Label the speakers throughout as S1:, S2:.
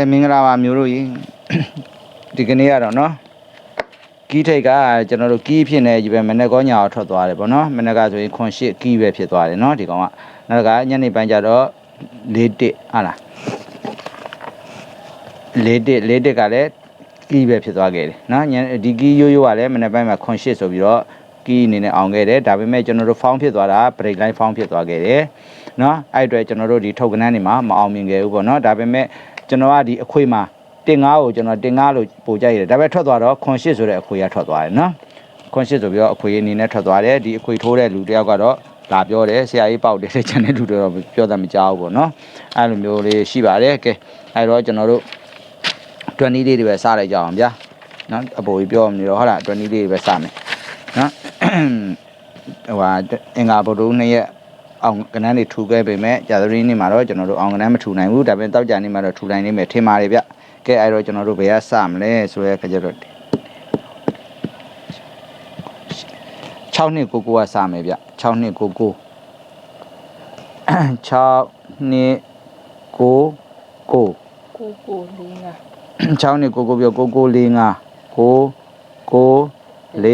S1: ကဲမင်္ဂလာပါမျိုးတို့ကြီးဒီကနေ့ကတော့နော်ကီးထိတ်ကကျွန်တော်တို့ကီးဖြစ်နေကြီးပဲမနေ့ကောညောထွက်သွားတယ်ပေါ့နော်မနေ့ကဆိုရင်ခွန်ရှစ်ကီးပဲဖြစ်သွားတယ်နော်ဒီကောင်ကနောက်ကညနေပိုင်းကျတော့၄တစ်ဟာလား၄တစ်၄တစ်ကလည်းကီးပဲဖြစ်သွားခဲ့တယ်နော်ညဒီကီးရိုးရိုးကလည်းမနေ့ပိုင်းမှာခွန်ရှစ်ဆိုပြီးတော့ကီးအနေနဲ့အောင်ခဲ့တယ်ဒါပေမဲ့ကျွန်တော်တို့ဖောင်းဖြစ်သွားတာ break line ဖောင်းဖြစ်သွားခဲ့တယ်နော်အဲ့အတွက်ကျွန်တော်တို့ဒီထုတ်ကနန်းတွေမှာမအောင်မြင်ခဲ့ဘူးပေါ့နော်ဒါပေမဲ့ ကျွန်တော်ကဒီအခွေမှာတင်ငါးကိုကျွန်တော်တင်ငါးလို့ပို့ကြရတယ်ဒါပေမဲ့ထွက်သွားတော့ခွန်ရှစ်ဆိုတဲ့အခွေကထွက်သွားတယ်နော်ခွန်ရှစ်ဆိုပြီးတော့အခွေအနေနဲ့ထွက်သွားတယ်ဒီအခွေထိုးတဲ့လူတယောက်ကတော့လာပြောတယ်ဆရာကြီးပေါက်တယ်တဲ့ချန်တဲ့လူတွေတော့ပြောတာမကြောက်ဘူးပေါ့နော်အဲ့လိုမျိုးလေးရှိပါတယ်ကဲအဲ့တော့ကျွန်တော်တို့20လေးတွေပဲစလိုက်ကြအောင်ဗျာနော်အပေါ်ကြီးပြောမနေတော့ဟုတ်လား20လေးတွေပဲစမယ်နော်ဟိုဟာအင်္ဂါဗုဒ္ဓနေ့ရက် အောင်ကနန်းတွေထူခဲ့ပေမဲ့ကြာသပတေးနေ့မှာတော့ကျွန်တော်တို့အောင်ကနန်းမထူနိုင်ဘူးဒါပေမဲ့တောက်ကြနေ့မှာတော့ထူနိုင်နေမယ်ထင်ပါတယ်ဗျကဲအဲ့တော့ကျွန်တော်တို့ဘယ်ကစမလဲဆိုရဲခကြတော့6နှစ်ကိုကိုကစမယ်ဗျ6နှစ်ကိုကို6နှစ်ကိုကို
S2: ကိုကိုလေးငါ
S1: 6နှစ်ကိုကိုပြောကိုကို၄5ကိုကို၄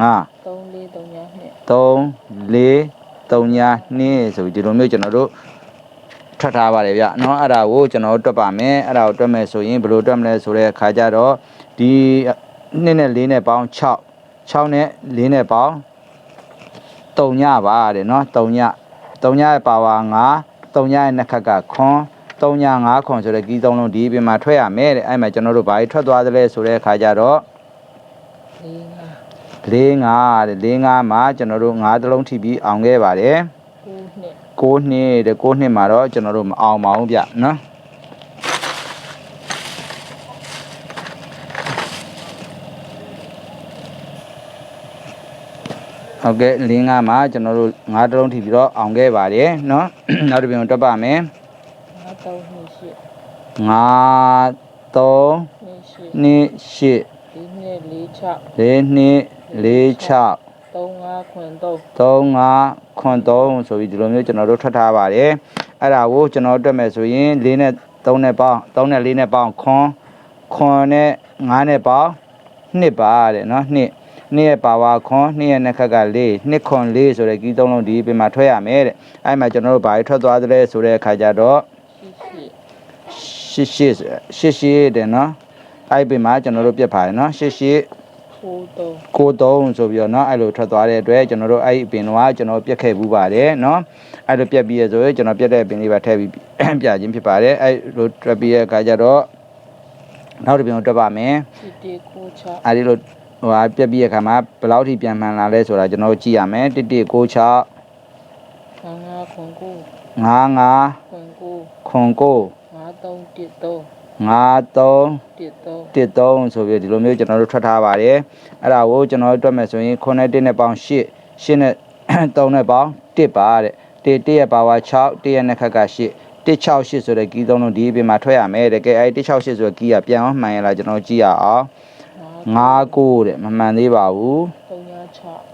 S1: 5
S2: 3လေး3ညနှစ်
S1: 3 4 3ညာ2ဆိုပြီးဒီလိုမျိုးကျွန်တော်တို့ထွက်ထားပါတယ်ဗျเนาะအဲ့ဒါကိုကျွန်တော်တို့တွက်ပါမယ်အဲ့ဒါကိုတွက်မယ်ဆိုရင်ဘယ်လိုတွက်မလဲဆိုတဲ့အခါကျတော့ဒီ2နဲ့4နဲ့ပေါင်း6 6နဲ့4နဲ့ပေါင်း3ညပါတဲ့เนาะ3ည3ညရဲ့ပါဝါ9 3ညရဲ့နှစ်ခက်ကခွန်3ည5ခွန်ဆိုတဲ့ကြီးသုံးလုံးဒီပြင်မှာထွက်ရမယ်တဲ့အဲ့မှာကျွန်တော်တို့ဘာကြီးထွက်သွားသလဲဆိုတဲ့အခါကျတော့
S2: လေးငါ
S1: ၄၅တဲ့၄၅မှာကျွန်တော်တို့၅တလုံးထိပြီးအောင်ခဲ့ပါတယ်
S2: ကိုနှစ်
S1: 6နှစ်တဲ့6နှစ်မှာတော့ကျွန်တော်တို့မအောင်ပါဘူးဗျနော်ဟုတ်ကဲ့၄၅မှာကျွန်တော်တို့၅တလုံးထိပြီးတော့အောင်ခဲ့ပါတယ်နော်နောက်တစ်ပြန်တွက်ပါမယ်
S2: ငါတော့နှစ်ရှစ်
S1: 5 3
S2: နှစ်ရှစ်
S1: 2 8
S2: ဒီနှစ်လေး6
S1: 4နှ စ်4 6
S2: 3ငါခွန်3
S1: 3 5ခွန်3ဆိုပြီးဒီလိုမျိုးကျွန်တော်တို့ထွက်ထားပါတယ်အဲ့ဒါကိုကျွန်တော်တို့တွက်မယ်ဆိုရင်4နဲ့3နဲ့ပေါင်း3နဲ့4နဲ့ပေါင်းခွန်ခွန်နဲ့5နဲ့ပေါင်း2ပါတဲ့เนาะ2နှစ်ရဲ့ပါဝါခွန်နှစ်ရဲ့နှစ်ခက်က4နှစ်ခွန်4ဆိုတဲ့ကြီးသုံးလုံးဒီပြင်မှာထွက်ရမယ်တဲ့အဲ့မှာကျွန်တော်တို့ဘာထွက်သွားသလဲဆိုတဲ့အခါကျတော့
S2: ရှစ်ရှစ်
S1: ရှစ်ရှစ်ရှစ်ရှစ်တဲ့เนาะအဲ့ပြင်မှာကျွန်တော်တို့ပြတ်ပါတယ်เนาะရှ စ်ရှစ်
S2: ကိုတော့
S1: ကိုတုံးဆိုပြီးတော့เนาะအဲ့လိုထွက်သွားတဲ့အတွက်ကျွန်တော်တို့အဲ့ဒီအပင်တော့ကျွန်တော်ပြက်ခဲ့ဘူးပါတယ်เนาะအဲ့လိုပြက်ပြီးရဆိုရင်ကျွန်တော်ပြက်တဲ့အပင်လေးပါထည့်ပြီး ပြခြင်းဖြစ်ပါတယ်အဲ့လိုတွက်ပြီးရဲ့အခါကျတော့နောက်တစ်ပင်ကိုတွက်ပါမယ်
S2: ဒီတေကိုချ
S1: အဲ့ဒီလိုဟိုဟာပြက်ပြီးရဲ့အခါမှာဘယ်လောက်ထိပြန်မှန်လာလဲဆိုတာကျွန်တော်တို့ကြည့်ရမယ်1 1 6
S2: ငါငါ ခွန်ကို
S1: 5 5
S2: ခွန်ကို
S1: ခွန်ကို
S2: ငါတော့တစ်တော့
S1: 5 3
S2: တစ်တော့
S1: တစ်သုံးဆိုပြီးဒီလိုမျိုးကျွန်တော်တို့ထွက်ထားပါတယ်အဲ့ဒါကိုကျွန်တော်တို့တွက်မယ်ဆိုရင်9နဲ့1နဲ့ပေါင်း8 8နဲ့3နဲ့ပေါင်း1ပါတဲ့1 1ရဲ့ပါဝါ6 1ရဲ့နှစ်ခက်က8 168ဆိုတဲ့ကီးသုံးလုံးဒီအပြင်မှာထွက်ရမယ်တဲ့ကဲအဲ့168ဆိုတဲ့ကီးကပြန်အောင်မှန်ရလားကျွန်တော်ကြည့်ရအောင်59တဲ့မမှန်သေးပါဘူး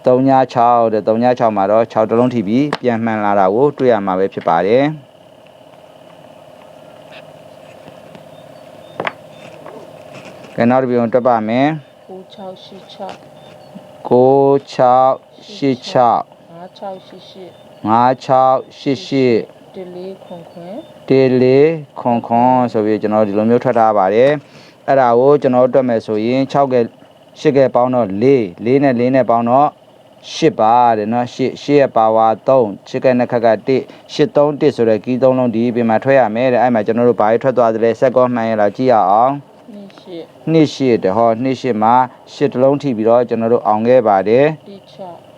S2: 3ည6
S1: 36တဲ့36မှာတော့6တလုံးထိပြီးပြန်မှန်လာတာကိုတွေ့ရမှာပဲဖြစ်ပါတယ် ယ်နောက်တစ်ပြုံတွက်ပါမယ်9686
S2: 9686
S1: 5688
S2: 5688 14ခွန်ခွန်
S1: တေလေးခွန်ခွန်ဆိုပြီးကျွန်တော်ဒီလိုမျိုးထွက်ထားပါတယ်အဲ့ဒါကိုကျွန်တော်တွက်မယ်ဆိုရင်6ကဲ8ကဲပေါင်းတော့4 4နဲ့4နဲ့ပေါင်းတော့8ပါတဲ့နော်8 8ရဲ့ပါဝါ3 8ကဲနှစ်ခက်က1 8 3 1ဆိုတော့ကီး3လုံးဒီပြင်မှာထွက်ရမယ်တဲ့အဲ့မှာကျွန်တော်တို့ဘာတွေထွက်သွားသလဲစက်ကောမှန်ရလားကြည့်ရအောင်
S2: နှစ်ရှစ်
S1: နှစ်ရှစ်တဲ့ဟောနှစ်ရှစ်မှာရှစ်တလုံးထိပြီးတော့ကျွန်တော်တို့အောင်ခဲ့ပါတယ်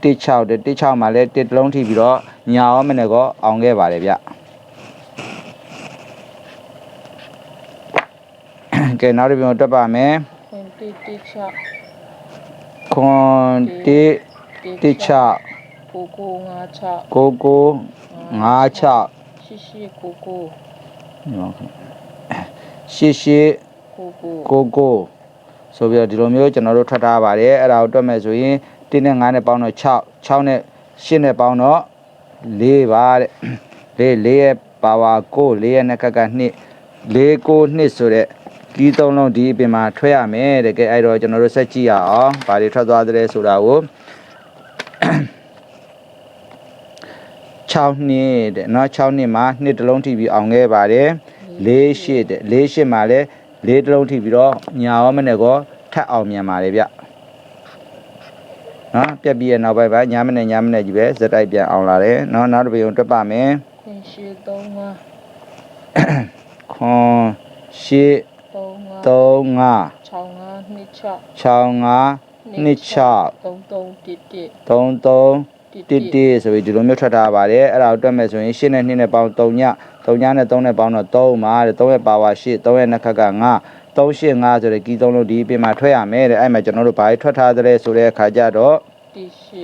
S2: တိ6
S1: 16တဲ့16မှာလည်းတစ်တလုံးထိပြီးတော့ညာရောမနဲ့ကောအောင်ခဲ့ပါတယ်ဗျကဲနောက်တစ်ပြန်တက်ပါမယ်
S2: ခွန်တိတိ6
S1: ခွန်တိတိ6
S2: ကိုကိုငါ6
S1: ကိုကို56
S2: ရှစ်ရှစ်ကိုကို
S1: ရှစ်ရှစ်
S2: ကိုကို
S1: ကိုကိုဆိုပြီးတော့ဒီလိုမျိုးကျွန်တော်တို့ထွက်ထားပါတယ်အဲ့ဒါကိုတွက်မယ်ဆိုရင်1နဲ့5နဲ့ပေါင်းတော့6 6နဲ့8နဲ့ပေါင်းတော့4ပါတဲ့4 4ရဲ့ပါဝါ9 4ရဲ့နှစ်ကက်က2 ၄၉နှစ်ဆိုတဲ့ကီးသုံးလုံးဒီအပြင်မှာထွက်ရမယ်တကယ်အဲ့တော့ကျွန်တော်တို့ဆက်ကြည့်ရအောင်ဘာတွေထွက်သွားသလဲဆိုတာကို6နှစ်တဲ့เนาะ6နှစ်မှာနှစ်တစ်လုံးထိပြီးအောင်ခဲ့ပါတယ်၄ရှစ်တဲ့၄ရှစ်မှာလည်း ၄တစ်လုံးထိပြီးတော့ညာရောမနဲ့ကောထပ်အောင်မြန်ပါတယ်ဗျနော်ပြက်ပြီးရနောက်ပိုင်းပါညာမနဲ့ညာမနဲ့ကြီးပဲဇက်တိုက်ပြန်အောင်လာတယ်နော်နောက်တစ်ပြုံတွက်ပါမယ်
S2: ခွင်ရှိသုံးငါ
S1: ခွန်ရှစ်
S2: သုံးငါ
S1: 3
S2: 6ငါနှစ်ချ
S1: 5 6 5နှစ်ချ
S2: သုံးသုံးတစ်တစ်
S1: 3 3တစ်တစ်ဆိုပြီးဒီလိုမျိုးထွက်ထားပါတယ်အဲ့ဒါကိုတွက်မယ်ဆိုရင်ရှစ်နဲ့နှစ်နဲ့ပေါင်း3ည 3ညနဲ့3နဲ့ပေါင်းတော့3မှာတဲ့3ရဲ့ပါဝါ8 3ရဲ့နှစ်ခက်က9 3 8 5ဆိုတဲ့ကီးသုံးလို့ဒီအပြင်မှာထွက်ရမယ်တဲ့အဲ့မှာကျွန်တော်တို့ဘာတွေထွက်ထားသလဲဆိုတဲ့အခါကျတော့
S2: တစ်ရှိ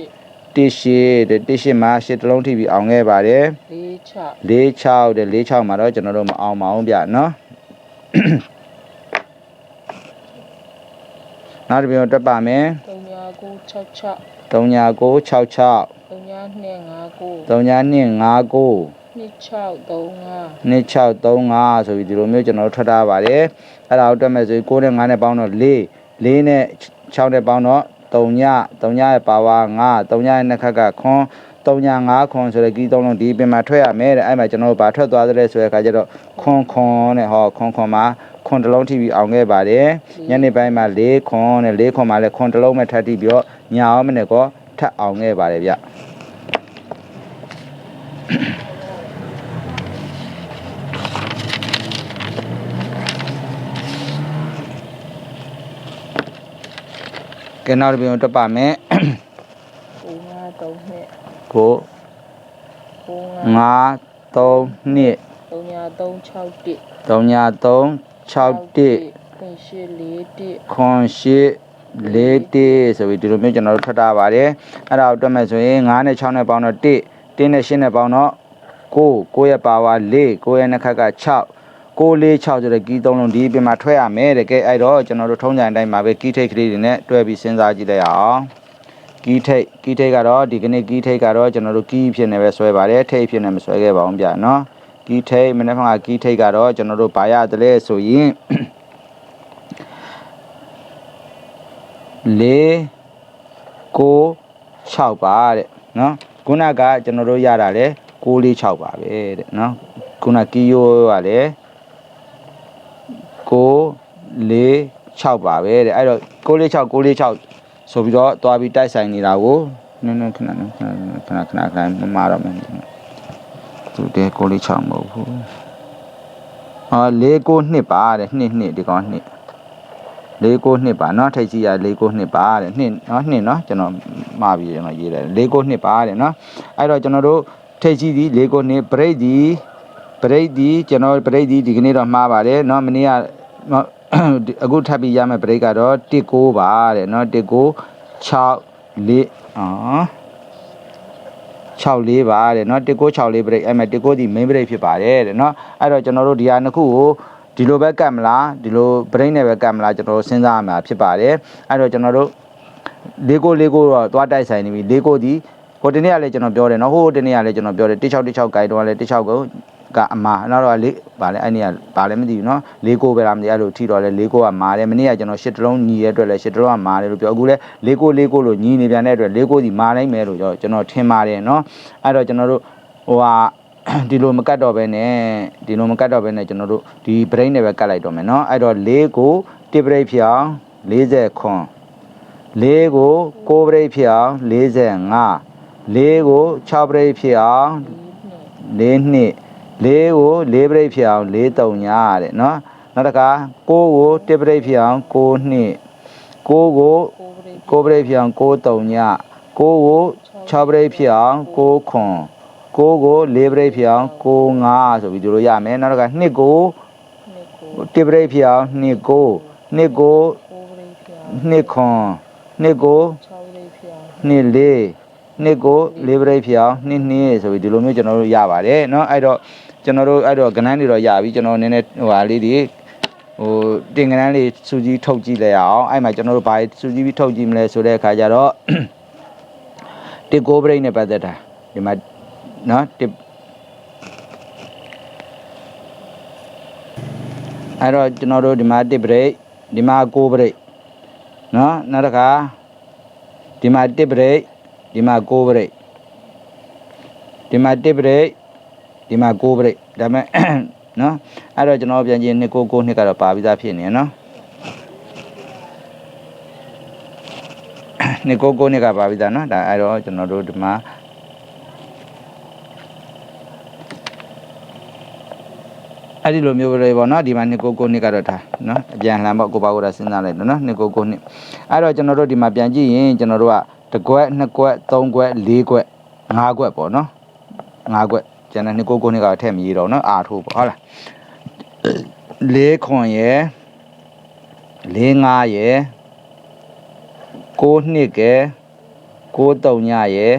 S1: တစ်ရှစ်တဲ့တစ်ရှစ်မှာရှစ်တစ်လုံးထိပြီးအောင်ခဲ့ပါတယ်
S2: လေးချ
S1: ၄6တဲ့၄6မှာတော့ကျွန်တော်တို့မအောင်ပါအောင်ဗျနော်နောက်တစ်ပြန်တက်ပါမယ်
S2: သုံးညာကို6 6
S1: 3ညာကို66
S2: သုံးညာနှစ်ငါကို
S1: 3ညာ2 59
S2: နှစ်6သုံးငါ
S1: 2635ဆိုပြီးဒီလိုမျိုးကျွန်တော်တို့ထွက်ထားပါတယ်အဲ့ဒါကိုတွက်မယ်ဆိုရင်6နဲ့5နဲ့ပေါင်းတော့4 4နဲ့6နဲ့ပေါင်းတော့3ည3ညရဲ့ပါဝါ9 3ညရဲ့နှစ်ခက်ကခွန်3ည5ခွန်ဆိုတဲ့ကီးသုံးလုံးဒီပြင်မှာထွက်ရမယ်တဲ့အဲ့မှာကျွန်တော်တို့ဗာထွက်သွားတဲ့ဆိုတဲ့အခါကျတော့ခွန်ခွန်နဲ့ဟောခွန်ခွန်မှာခွန်တစ်လုံးထိပြီးအောင်ခဲ့ပါတယ်ညနေပိုင်းမှာ4ခွန်နဲ့4ခွန်မှာလည်းခွန်တစ်လုံးပဲထပ်ထိပြီးတော့ညာအောင်မနဲ့ကောထပ်အောင်ခဲ့ပါတယ်ဗျ ကဲနောက်တစ်ပြန်တက်ပါမယ်
S2: ကိုငါသုံးနှစ်
S1: ကို
S2: ကိုငါ
S1: 9 3နှစ်
S2: သုံးညာသုံး6တစ်
S1: 3ည3 6တစ်
S2: ခွင်ရှိလေးတစ်
S1: ခွန်ရှိ4တစ်ဆိုပြီးဒီလိုမျိုးကျွန်တော်တို့ထွက်တာပါတယ်အဲ့ဒါကိုတွက်မယ်ဆိုရင်9နဲ့6နဲ့ပေါင်းတော့1 1နဲ့8နဲ့ပေါင်းတော့9 9ရဲ့ပါဝါ4 9ရဲ့နှစ်ခက်က6 6 4 6ဆိုတဲ့ကီးသုံးလုံးဒီအပြင်မှာထွက်ရမယ်တကယ်အဲ့တော့ကျွန်တော်တို့ထုံးစံအတိုင်းမှာပဲကီးထိတ်ကလေးတွေနဲ့တွဲပြီးစဉ်းစားကြည့်လိုက်အောင်ကီးထိတ်ကီးထိတ်ကတော့ဒီကနေ့ကီးထိတ်ကတော့ကျွန်တော်တို့ကီးဖြစ်နေပဲဆွဲပါတယ်ထိတ်ဖြစ်နေမဆွဲခဲ့ပါဘူးဗျာနော်ကီးထိတ်မနေ့ကကီးထိတ်ကတော့ကျွန်တော်တို့ဘာရတယ်လဲဆိုရင်လေးကို6ပါတဲ့နော်ခုနကကျွန်တော်တို့ရတာလေ6လေး6ပါပဲတဲ့နော်ခုနကီယိုကလည်း 6လေး6ပါပဲတဲ့အဲ့တော့6လေး6 6လေး6ဆိုပြီးတော့သွားပြီးတိုက်ဆိုင်နေတာကိုနည်းနည်းခဏနည်းခဏခဏခဏခဏမမတော့မယ်သူတဲ6လေး6မဟုတ်ဘူးဟာလေးကိုနှစ်ပါတဲ့နှစ်နှစ်ဒီကောင်နှစ် လေးကိုနှစ်ပါเนาะထိတ်ကြီးရလေးကိုနှစ်ပါတဲ့နှစ်เนาะနှစ်เนาะကျွန်တော်မှားပြီးကျွန်တော်ရေးတယ်လေးကိုနှစ်ပါတဲ့เนาะအဲ့တော့ကျွန်တော်တို့ထိတ်ကြီးဒီလေးကိုနှစ်ဘရိတ်ဒီဘရိတ်ဒီကျွန်တော်ဘရိတ်ဒီဒီကနေ့တော့မှားပါတယ်เนาะမနေ့ကเนาะ အခုထပ်ပြီးရမယ်ဘရိတ်ကတော့19ပါတဲ့เนาะ19 6 4အော်6လေးပါတဲ့เนาะ1964 break အဲ့မဲ့19ဒီ main break ဖြစ်ပါတယ်တဲ့เนาะအဲ့တော့ကျွန်တော်တို့ဒီဟာနှစ်ခုကိုဒီလိုပဲကတ်မလားဒီလို break နဲ့ပဲကတ်မလားကျွန်တော်တို့စဉ်းစားရမှာဖြစ်ပါတယ်အဲ့တော့ကျွန်တော်တို့လေးကိုလေးကိုတော့သွားတိုက်ဆိုင်နေပြီလေးကိုဒီဟိုတနေ့ကလည်းကျွန်တော်ပြောတယ်เนาะဟိုတနေ့ကလည်းကျွန်တော်ပြောတယ်16 16 guide တော့လည်း16ကို ကအမာနောက်တော့လေးဗာလဲအဲ့နေ့ကဗာလဲမသိဘူးเนาะလေးကိုပဲလားမသိအဲ့လိုထိတော့လဲလေးကိုကမာတယ်မနေ့ကကျွန်တော်ရှစ်တလုံးညီရဲ့အတွက်လဲရှစ်တလုံးကမာတယ်လို့ပြောအခုလဲလေးကိုလေးကိုလို့ညီနေပြန်တဲ့အတွက်လေးကိုဒီမာနိုင်မယ်လို့ကျွန်တော်ထင်ပါတယ်เนาะအဲ့တော့ကျွန်တော်တို့ဟိုဟာ ဒီလိုမကတ်တော့ဘဲနဲ့ဒီလိုမကတ်တော့ဘဲနဲ့ကျွန်တော်တို့ဒီ brain နဲ့ပဲကတ်လိုက်တော့မယ်เนาะအဲ့တော့၄ကို1 brain ဖြစ်အောင်40ခွန်၄ကို6 brain ဖြစ်အောင်45 4ကို6 brain ဖြစ်အောင်
S2: လေးနှစ်
S1: ၄နှစ်၄ကို4 brain ဖြစ်အောင်4 3ညတဲ့เนาะနောက်တစ်ခါ6ကို1 brain ဖြစ်အောင်6နှစ်6ကို
S2: ကိုပရိ
S1: 6 brain ဖြစ်အောင်6 3ည6ကို6 brain ဖြစ်အောင်6ခွန်ကိုကို၄ပရိတ်ဖြစ်အောင်ကို5ဆိုပြီးဒီလိုရမယ်နောက်တစ်ခါနှစ်ကို
S2: နှစ်ကို
S1: တစ်ပရိတ်ဖြစ်အောင်နှစ်ကိုနှစ်ကို
S2: ကိုပရိဖြာ
S1: နှစ်ခွန်နှစ်ကို
S2: 6ပရိဖြာ
S1: နှစ်လေးနှစ်ကို၄ပရိတ်ဖြစ်အောင်နှစ်နှစ်ဆိုပြီးဒီလိုမျိုးကျွန်တော်တို့ရပါတယ်เนาะအဲ့တော့ ကျွန်တော်တို့အဲ့တော့ကဏ္ဍတွေတော့ရပြီကျွန်တော်နည်းနည်းဟိုဟာလေးတွေဟိုတင်ကဏ္ဍလေးစူးစီးထုတ်ကြည့်လိုက်အောင်အဲ့မှာကျွန်တော်တို့ဘာစူးစီးပြီးထုတ်ကြည့်မလဲဆိုတဲ့အခါကျတော့တစ်ကိုပရိတ်နဲ့ပတ်သက်တာဒီမှာနော်တစ်အဲ့တော့ကျွန်တော်တို့ဒီမှာ1 break ဒီမှာ9 break နော်နောက်တစ်ခါဒီမှာ1 break ဒီမှာ9 break ဒီမှာ1 break ဒီမှာ9 break ဒါပေမဲ့နော်အဲ့တော့ကျွန်တော်ပြန်ကြည့်2 9 9နှစ်ကတော့ပါပြီးသားဖြစ်နေရနော်2 9 9နှစ်ကပါပြီးသားနော်ဒါအဲ့တော့ကျွန်တော်တို့ဒီမှာအဲ့ဒီလိုမျိုးပဲပေါ့နော်ဒီမှာ2 9 9နှစ်ကတော့ဒါနော်အပြန်လှန်ပေါ့ကိုပါကိုရာစဉ်းစားလိုက်တော့နော်2 9 9နှစ်အဲ့တော့ကျွန်တော်တို့ဒီမှာပြန်ကြည့်ရင်ကျွန်တော်တို့ကတစ်ကွက်နှစ်ကွက်သုံးကွက်လေးကွက်ငါးကွက်ပေါ့နော်ငါးကွက် ကျန်တဲ့2 9 9နှစ်ကတော့ထည့်မရတော့နော်အာထိုးပေါ့ဟုတ်လားလေးခွန်ရယ်လေးငါးရယ်6နှစ်ကယ်6တုံညရယ်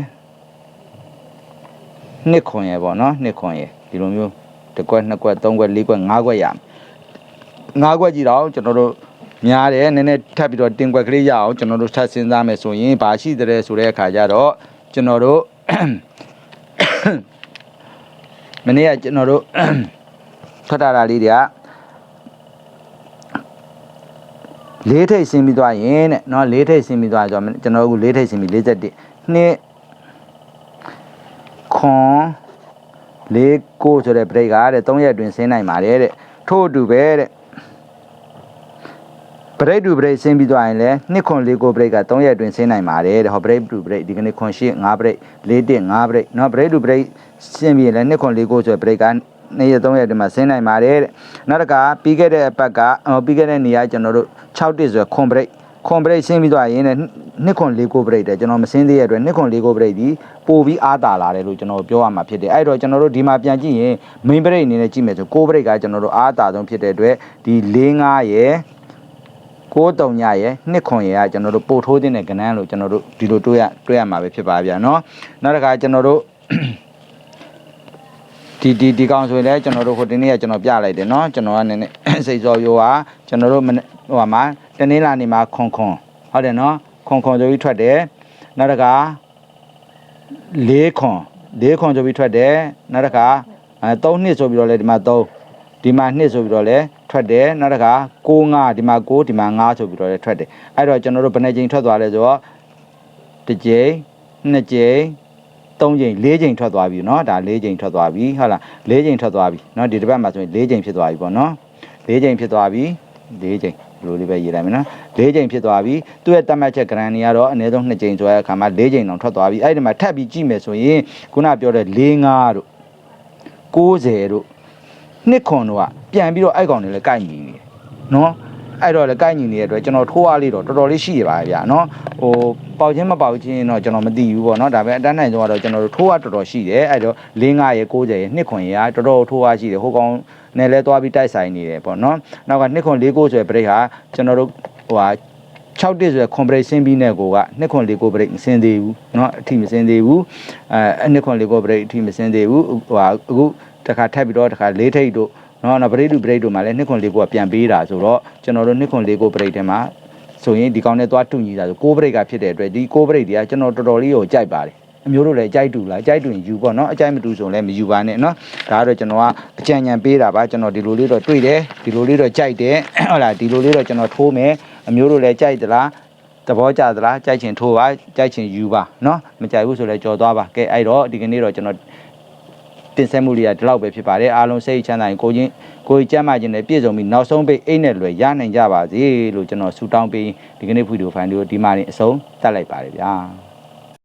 S1: နှစ်ခွန်ရယ်ပေါ့နော်နှစ်ခွန်ရယ်ဒီလိုမျိုးတစ်ကွက်နှစ်ကွက်သုံးကွက်လေးကွက်ငါးကွက်ရမယ်ငါးကွက်ကြည့်တော့ကျွန်တော်တို့များတယ်နည်းနည်းထပ်ပြီးတော့တင်ကွက်ကလေးရအောင်ကျွန်တော်တို့ထပ်စဉ်းစားမယ်ဆိုရင်ဘာရှိတဲ့ဆိုတဲ့အခါကျတော့ကျွန်တော်တို့ မနေ့ကကျွန်တော်တို့ ထွက်တာတာလေးတွေကလေးထိတ်ဆင်းပြီးသွားရင်တဲ့เนาะလေးထိတ်ဆင်းပြီးသွားဆိုတော့ကျွန်တော်တို့ကလေးထိတ်ဆင်းပြီး41နှစ်ခွန်လေးကိုဆိုတဲ့ break ကတဲ့3ရက်အတွင်းဆင်းနိုင်ပါတယ်တဲ့ထို့အတူပဲတဲ့ break to break ဆင်းပြီးသွားရင်လည်းနှစ်ခွန်လေးကို break က3ရက်အတွင်းဆင်းနိုင်ပါတယ်တဲ့ဟော break to break ဒီကနေ့ခွန်ရှိ5 break 4တက်5 break เนาะ break to break ဆင်းပြီးရင်လည်းနှစ်ခွန်လေးကိုဆိုတဲ့ break ကနေ့ရက်3ရက်အတွင်းမှာဆင်းနိုင်ပါတယ်တဲ့နောက်တစ်ခါပြီးခဲ့တဲ့အပတ်ကဟောပြီးခဲ့တဲ့နေရာကျွန်တော်တို့6တက်ဆိုရယ်ခွန် break ခွန် break ဆင်းပြီးသွားရင်လည်းနှစ်ခွန်လေးကို break တဲ့ကျွန်တော်မဆင်းသေးတဲ့အတွက်နှစ်ခွန်လေးကို breakဒီပို့ပြီးအားတာလာတယ်လို့ကျွန်တော်ပြောရမှာဖြစ်တယ်အဲ့တော့ကျွန်တော်တို့ဒီမှာပြန်ကြည့်ရင် main break အနေနဲ့ကြည့်မယ်ဆိုကို break ကကျွန်တော်တို့အားတာဆုံးဖြစ်တဲ့အတွက်ဒီ4 5ရယ် ကိုးတုံညရဲ့နှစ်ခွန်ရဲ့ကကျွန်တော်တို့ပို့ထိုးတဲ့ကဏ္ဍလို့ကျွန်တော်တို့ဒီလိုတွေးရတွေးရမှာပဲဖြစ်ပါဗျာเนาะနောက်တစ်ခါကျွန်တော်တို့ ဒီဒီဒီကောင်ဆိုရင်လည်းကျွန်တော်တို့ဟိုဒီနေ့ကကျွန်တော်ပြလိုက်တယ်เนาะကျွန်တော်ကနည်းနည်း စိတ်စောရိုးဟာကျွန်တော်တို့မနေ့ဟိုဟာမှာတနေ့လာနေမှာခွန်ခွန်ဟုတ်တယ်เนาะခွန်ခွန်ဆိုပြီးထွက်တယ်နောက်တစ်ခါလေးခွန်လေးခွန်ဆိုပြီးထွက်တယ်နောက်တစ်ခါအဲ3နှစ်ဆိုပြီးတော့လည်းဒီမှာ3ဒီမှာနှစ်ဆိုပြီးတော့လည်းထွက်တယ်နောက်တစ်ခါ6 5ဒီမှာ6ဒီမှာ5ဆိုပြီးတော့လည်းထွက်တယ်အဲ့တော့ကျွန်တော်တို့ဘယ်နှကြိမ်ထွက်သွားလဲဆိုတော့တစ်ကြိမ်နှစ်ကြိမ် သုံးကြိမ်လေးကြိမ်ထွက်သွားပြီเนาะဒါလေးကြိမ်ထွက်သွားပြီဟုတ်လားလေးကြိမ်ထွက်သွားပြီเนาะဒီတစ်ပတ်မှာဆိုရင်လေးကြိမ်ဖြစ်သွားပြီပေါ့เนาะလေးကြိမ်ဖြစ်သွားပြီလေးကြိမ်ဒီလိုလေးပဲရေးလိုက်မယ်နော်လေးကြိမ်ဖြစ်သွားပြီသူ့ရဲ့တတ်မှတ်ချက် grant တွေကတော့အနည်းဆုံး2ကြိမ်ဆိုတဲ့အခါမှာ၄ကြိမ်တောင်ထွက်သွားပြီအဲ့ဒီမှာထပ်ပြီးကြည့်မယ်ဆိုရင်ခုနပြောတဲ့၄5တို့90တို့နှစ်ခွန်တို့ကပြန်ပြီးတော့အဲ့ကောင်တွေလည်းကိုက်ညီနေတယ်နော် အဲ့တော့လည်းကိုက်ညီနေတဲ့အတွက်ကျွန်တော်ထိုးအားလေးတော့တော်တော်လေးရှိရပါဗျာနော်ဟိုပေါက်ချင်းမပေါက်ချင်းတော့ကျွန်တော်မသိဘူးပေါ့နော်ဒါပေမဲ့အတန်းနိုင်ဆုံးကတော့ကျွန်တော်တို့ထိုးအားတော်တော်ရှိတယ်အဲ့တော့၄5ရေ90ရေနှစ်ခွန်ရေကတော်တော်ထိုးအားရှိတယ်ဟိုကောင်နဲ့လဲသွားပြီးတိုက်ဆိုင်နေတယ်ပေါ့နော်နောက်ကနှစ်ခွန်၄9ဆိုရယ် break ဟာကျွန်တော်တို့ဟိုဟာ6တက်ဆိုရယ် compress ဆင်းပြီးနဲ့ကိုကနှစ်ခွန်၄9 break မဆင်းသေးဘူးเนาะအထိမဆင်းသေးဘူးအဲနှစ်ခွန်၄9 break အထိမဆင်းသေးဘူးဟိုဟာအခုတစ်ခါထပ်ပြီးတော့တစ်ခါ၄ထိပ်တို့ နော်နော် break to break တို့မှာလည်းနှစ်ခွန်၄9ကပြန်ပေးတာဆိုတော့ကျွန်တော်တို့နှစ်ခွန်၄9 break ထဲမှာဆိုရင်ဒီကောင်နဲ့သွားတူညီတာဆို6 break ကဖြစ်တဲ့အတွက်ဒီ6 break တွေကကျွန်တော်တော်တော်လေးကိုကြိုက်ပါတယ်အမျိုးတို့လည်းကြိုက်တူလားကြိုက်တူရင်ယူပေါ့နော်အကြိုက်မတူဆိုလည်းမယူပါနဲ့နော်ဒါကတော့ကျွန်တော်ကအကြံဉာဏ်ပေးတာပါကျွန်တော်ဒီလိုလေးတော့တွေ့တယ်ဒီလိုလေးတော့ကြိုက်တယ်ဟုတ်လားဒီလိုလေးတော့ကျွန်တော်ထိုးမယ်အမျိုးတို့လည်းကြိုက်သလားသဘောကျသလားကြိုက်ချင်ထိုးပါကြိုက်ချင်ယူပါနော်မကြိုက်ဘူးဆိုလည်းကြော်သွားပါကဲအဲ့တော့ဒီကနေ့တော့ကျွန်တော် တင်ဆက်မှုလေးကဒီလောက်ပဲဖြစ်ပါတယ်အားလုံးစိတ်ချမ်းသာရင်ကိုချင်းကိုကြီးကျမ်းမာခြင်းနဲ့ပြည့်စုံပြီးနောက်ဆုံးပိတ်အိတ်နဲ့လွယ်ရနိုင်ကြပါစေလို့ကျွန်တော်ဆုတောင်းပေးဒီကနေ့ဗီဒီယိုဖိုင်လေးကိုဒီမှာနေအဆုံးတတ်လိုက်ပါတယ်ဗျာ